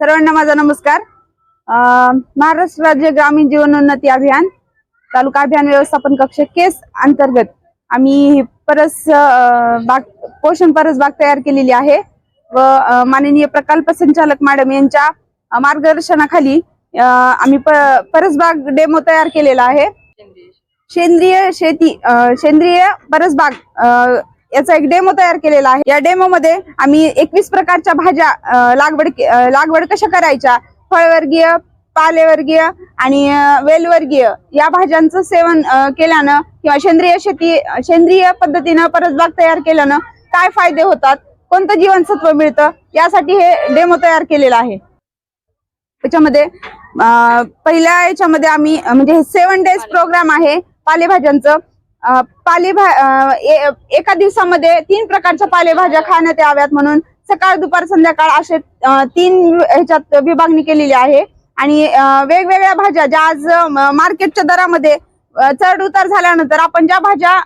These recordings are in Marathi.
सर्वांना माझा नमस्कार. महाराष्ट्र राज्य ग्रामीण जीवनोन्नती अभियान तालुका अभियान व्यवस्थापन कक्ष केस अंतर्गत आम्ही परस बाग पोषण परस बाग तयार केलेली आहे व माननीय प्रकल्प संचालक मॅडम यांच्या मार्गदर्शनाखाली आम्ही परसबाग डेमो तयार केलेला आहे. सेंद्रिय शेती. सेंद्रिय परसबाग अं, याचा एक डेमो तयार केलेला आहे. या डेमो मध्ये आम्ही एकवीस प्रकारच्या भाज्या लागवड लागवड कशा करायच्या? फळवर्गीय पालेवर्गीय आणि वेलवर्गीय. या भाज्यांचं सेवन केल्यानं किंवा सेंद्रिय शेती सेंद्रिय पद्धतीनं परसबाग तयार केल्यानं काय फायदे होतात? कोणतं जीवनसत्व मिळतं? यासाठी हे डेमो तयार केलेलं आहे. त्याच्यामध्ये पहिल्या याच्यामध्ये आम्ही म्हणजे सेवन डेज प्रोग्राम आहे पालेभाज्यांचं. पालेभा एका दिवसामध्ये तीन प्रकारच्या पालेभाज्या खाण्यात याव्यात म्हणून सकाळ दुपार संध्याकाळ असे तीन ह्याच्यात विभागणी केलेली आहे. आणि वेगवेगळ्या भाज्या ज्या आज मार्केटच्या दरामध्ये चढ उतार झाल्यानंतर आपण ज्या भाज्या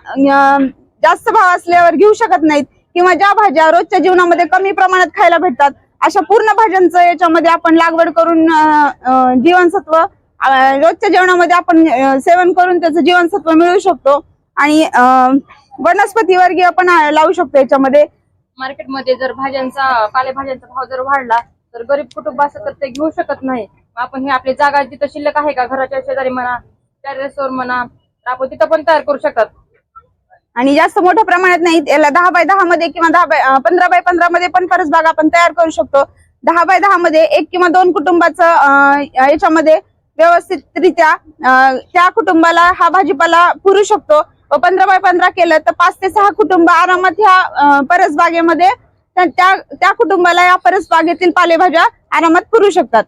जास्त भाव असल्यावर घेऊ शकत नाहीत किंवा ज्या भाज्या रोजच्या जीवनामध्ये कमी प्रमाणात खायला भेटतात अशा पूर्ण भाज्यांचं याच्यामध्ये आपण लागवड करून जीवनसत्व रोजच्या जेवणामध्ये आपण सेवन करून त्याचं जीवनसत्व मिळवू शकतो. आणि अं, वनस्पती वर्गीय पण लावू शकतो याच्यामध्ये. मार्केटमध्ये जर भाज्यांचा पालेभाज्यांचा भाव जर वाढला तर गरीब कुटुंब असं तर ते घेऊ शकत नाही. आपण हे आपली जागा जिथं शिल्लक आहे का घराच्या शेजारी म्हणा टेरेसवर म्हणा तर आपण तिथं पण तयार करू शकतात. आणि जास्त मोठ्या प्रमाणात नाही याला दहा बाय दहा मध्ये किंवा दहा बाय पंधरा बाय पंधरा मध्ये पण परसबाग आपण तयार करू शकतो. दहा बाय दहा मध्ये एक किंवा दोन कुटुंबाचं याच्यामध्ये व्यवस्थितरित्या त्या कुटुंबाला हा भाजीपाला पुरू शकतो. व पंधरा बाय पंधरा केलं तर पाच ते सहा कुटुंब आरामात ह्या परसबागेमध्ये त्या त्या- कुटुंबाला या परसबागेतील पालेभाज्या आरामात पुरू शकतात.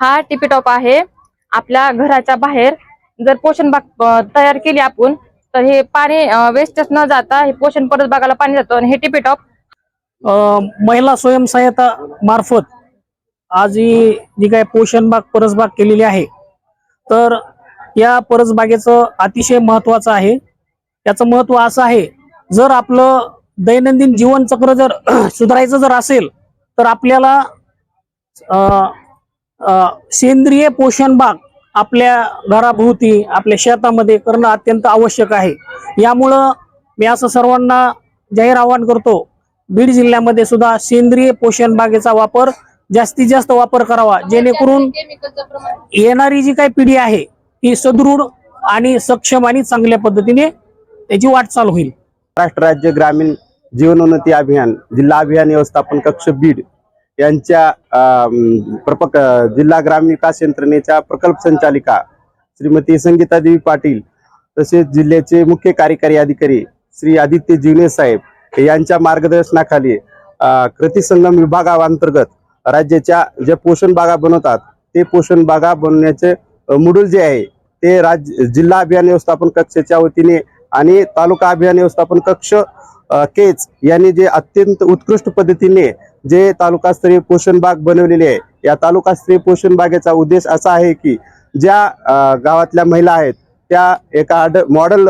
हा टिपी टॉप आहे. आपल्या घराच्या बाहेर जर पोषण बाग तयार केली आपण तर हे पाणी वेस्टच न जाता हे पोषण परत बागाला पाणी जातं आणि हे टिपी टॉप. अ, महिला स्वयंसहायता मार्फत आज ही जी काय पोषण बाग परसबाग केलेली आहे तर या परसबागेचं अतिशय महत्वाचं आहे. याचं महत्त्व असं आहे जर आपलं दैनंदिन जीवनचक्र जर सुधारायचं जर असेल तर आपल्याला सेंद्रिय पोषण बाग आपल्या घराभोवती आपल्या शेतामध्ये करणं अत्यंत आवश्यक आहे. यामुळं मी असं सर्वांना जाहीर आवाहन करतो बीड जिल्ह्यामध्ये सुद्धा सेंद्रिय पोषण बागेचा वापर जास्तीत जास्त वापर करावा जेणेकरून येणारी जी काही पिढी आहे ती सदृढ आणि सक्षम आणि चांगल्या पद्धतीने त्याची वाटचाल होईल. महाराष्ट्र राज्य ग्रामीण जीवनोन्नती अभियान जिल्हा अभियान व्यवस्थापन कक्ष बीड यांच्या प्रपक जिल्हा ग्रामीण विकास यंत्रणेच्या प्रकल्प संचालिका श्रीमती संगीता देवी पाटील तसेच जिल्ह्याचे मुख्य कार्यकारी अधिकारी श्री आदित्य जिवने साहेब यांच्या मार्गदर्शनाखाली कृती संगम विभागाअंतर्गत राज्याच्या ज्या पोषण बागा बनवतात ते पोषण बागा बनवण्याचे अ, मुडूल जे आहे ते राज्य जिल्हा अभियान व्यवस्थापन कक्षाच्या वतीने आणि तालुका अभियान व्यवस्थापन कक्ष केच यांनी जे अत्यंत उत्कृष्ट पद्धतीने जे तालुकास्तरीय पोषण बाग बनवलेले आहे या तालुकास्तरीय पोषण बागेचा उद्देश असा आहे की ज्या गावातल्या महिला आहेत त्या एका आड मॉडेल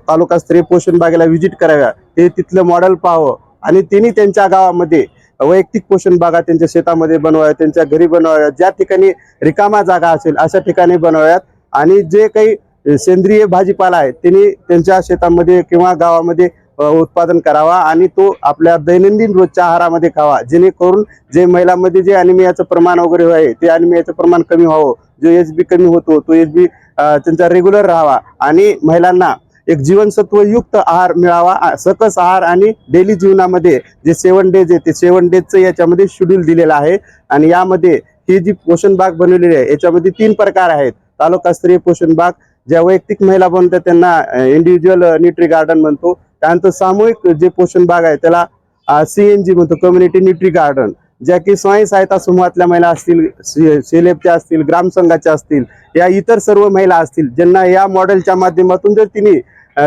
तालुकास्तरीय पोषण बागेला व्हिजिट कराव्या ते तिथलं मॉडेल पाहावं आणि त्यांनी त्यांच्या गावामध्ये वैयक्तिक पोषण बागा त्यांच्या शेतामध्ये बनवाव्या त्यांच्या घरी बनवाव्यात ज्या ठिकाणी रिकामा जागा असेल अशा ठिकाणी बनवाव्यात. आणि जे काही सेंद्रिय भाजीपाला आहे त्यांनी त्यांच्या शेतामध्ये किंवा गावामध्ये उत्पादन करावा आणि तो आपल्या दैनंदिन रोजच्या आहारामध्ये खावा. जेणेकरून जे महिलांमध्ये जे अनिमियाचं प्रमाण वगैरे आहे ते अनिमियाचं प्रमाण कमी व्हावं. जो एच बी कमी होतो तो एच बी त्यांचा रेग्युलर राहावा. आणि महिलांना एक जीवनसत्वयुक्त आहार मिळावा सकस आहार आणि डेली जीवनामध्ये जे सेवन डेज आहे ते सेवन डेजचं याच्यामध्ये शेड्यूल दिलेलं आहे. आणि यामध्ये ही जी पोषण बाग बनवलेली आहे याच्यामध्ये तीन प्रकार आहेत. तालुकास्तरीय पोषण बाग ज्या वैयक्तिक महिला बनतात त्यांना इंडिव्हिज्युअल न्यूट्री गार्डन म्हणतो. त्यानंतर सामूहिक जे पोषण बाग आहे त्याला सी एन जी म्हणतो कम्युनिटी न्यूट्री गार्डन ज्या की स्वयं सहायता समूहातल्या महिला असतील सेलेबच्या असतील ग्रामसंघाच्या असतील या इतर सर्व महिला असतील ज्यांना या मॉडेलच्या माध्यमातून जर तिने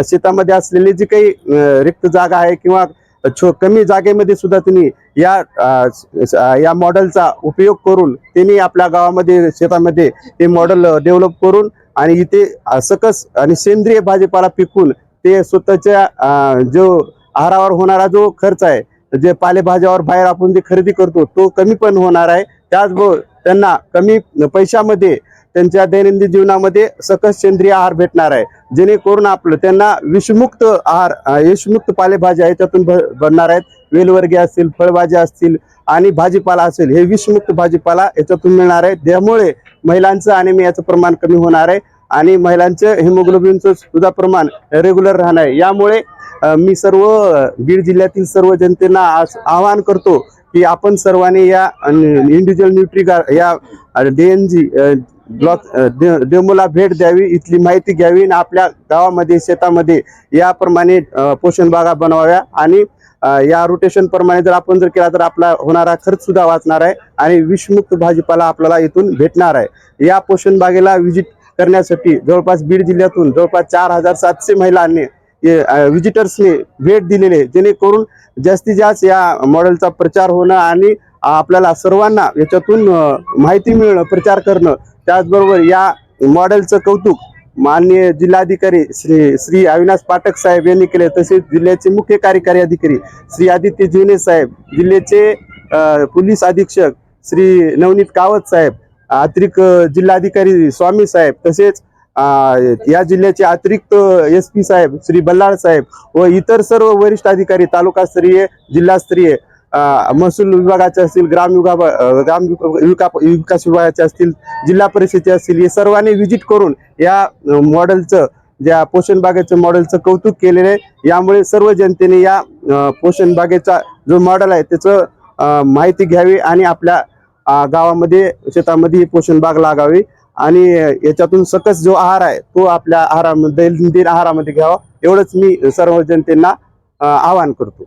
शेतामध्ये असलेली जी काही रिक्त जागा आहे किंवा कमी जागेमध्ये सुद्धा त्यांनी या या मॉडेलचा उपयोग करून त्यांनी आपल्या गावामध्ये शेतामध्ये ते मॉडेल डेव्हलप करून आणि इथे सकस आणि सेंद्रिय भाजीपाला पिकून ते स्वतःच्या जो आहारावर होणारा जो खर्च आहे जे पालेभाज्यावर बाहेर आपण जे खरेदी करतो तो कमी पण होणार आहे. त्याचबरोबर त्यांना कमी पैशामध्ये त्यांच्या दैनंदिन जीवनामध्ये सकस सेंद्रिय आहार भेटणार आहे. जेणेकरून आपलं त्यांना विषमुक्त आहार विषमुक्त पालेभाज्या याच्यातून त्यातून बनणार आहेत. वेलवर्गीय असतील फळभाज्या असतील आणि भाजीपाला असेल हे विषमुक्त भाजीपाला याच्यातून मिळणार आहे. त्यामुळे महिलांचं अनिमियाचं प्रमाण कमी होणार आहे. आणि महिलांचं हिमोग्लोबिनचं सुद्धा प्रमाण रेग्युलर राहणार आहे. यामुळे मी सर्व बीड जिल्ह्यातील सर्व जनतेला आज आवाहन करतो की आपण सर्वांनी या इंडिव्हिज्युअल न्यूट्रिगार या डी एन जी ब्लॉक डेमोला भेट द्यावी इथली माहिती घ्यावी आणि आपल्या गावामध्ये शेतामध्ये याप्रमाणे पोषण बागा बनवाव्या आणि या रोटेशन प्रमाणे जर आपण जर केला तर आपला होणारा खर्च सुद्धा वाचणार आहे आणि विषमुक्त भाजीपाला आपल्याला इथून भेटणार आहे. या पोषण बागेला व्हिजिट करण्यासाठी जवळपास बीड जिल्ह्यातून जवळपास चार हजार सातशे महिलांनी व्हिजिटर्सने भेट दिलेली आहे. जेणेकरून जास्तीत जास्त या मॉडेलचा प्रचार होणं आणि आपल्याला सर्वांना याच्यातून माहिती मिळणं प्रचार करणं त्याचबरोबर या मॉडेलचं कौतुक माननीय जिल्हाधिकारी श्री श्री अविनाश पाठक साहेब यांनी केले तसेच जिल्ह्याचे मुख्य कार्यकारी अधिकारी श्री आदित्य जिने साहेब जिल्ह्याचे पोलीस अधीक्षक श्री नवनीत कावत साहेब अतिरिक्त जिल्हाधिकारी स्वामी साहेब तसेच या जिल्ह्याचे अतिरिक्त एस पी साहेब श्री बल्लाळ साहेब व इतर सर्व वरिष्ठ अधिकारी तालुकास्तरीय जिल्हास्तरीय महसूल विभागाचे असतील ग्राम विभाग ग्राम विका- विकास विभागाचे असतील जिल्हा परिषदेचे असतील हे सर्वांनी व्हिजिट करून या मॉडेलचं ज्या पोषण बागेचं मॉडेलचं कौतुक केलेलं आहे. यामुळे सर्व जनतेने या पोषण बागेचा जो मॉडेल आहे त्याचं माहिती घ्यावी आणि आपल्या गावामध्ये शेतामध्ये ही पोषण बाग लागावी. आणि याच्यातून सकस जो आहार आहे तो आपल्या आहारामध्ये दैनंदिन आहारामध्ये घ्यावा. एवढंच मी सर्व जनतेना आवाहन करतो.